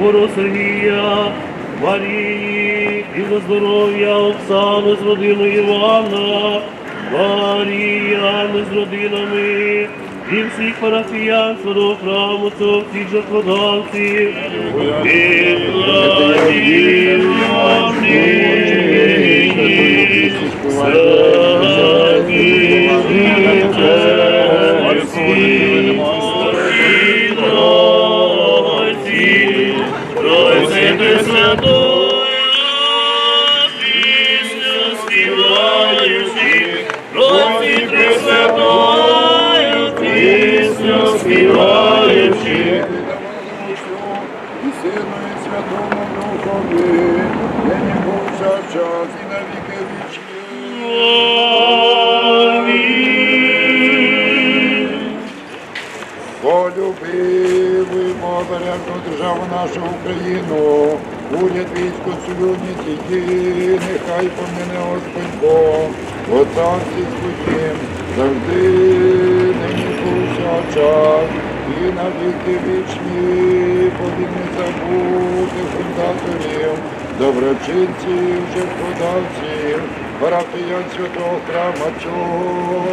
Бору Сергія, Марії, і за здоров'я Оксани з родиною Івана, Маріяни з родинами, і всіх парафіян свого храму, цього всіх жертводавців, і нам нині, Співаючи, і Сину, і Святому Духові, нині повсякчас і на віки вічні. Полюбимо бережну державу нашу Україну, уряд військо цілюні тільки, нехай помине Господь Бог, в царстві своїм, завжди і на віки вічні, повік не забути фундаторів, доброчинців, жертводавців, парафіян святого храма цього,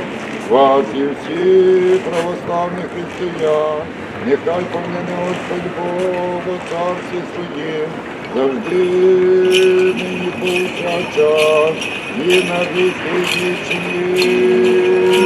вас і всі православних християн, нехай помине Господь Бог у царстві своїм, завжди нині повсякчас і на віки вічні.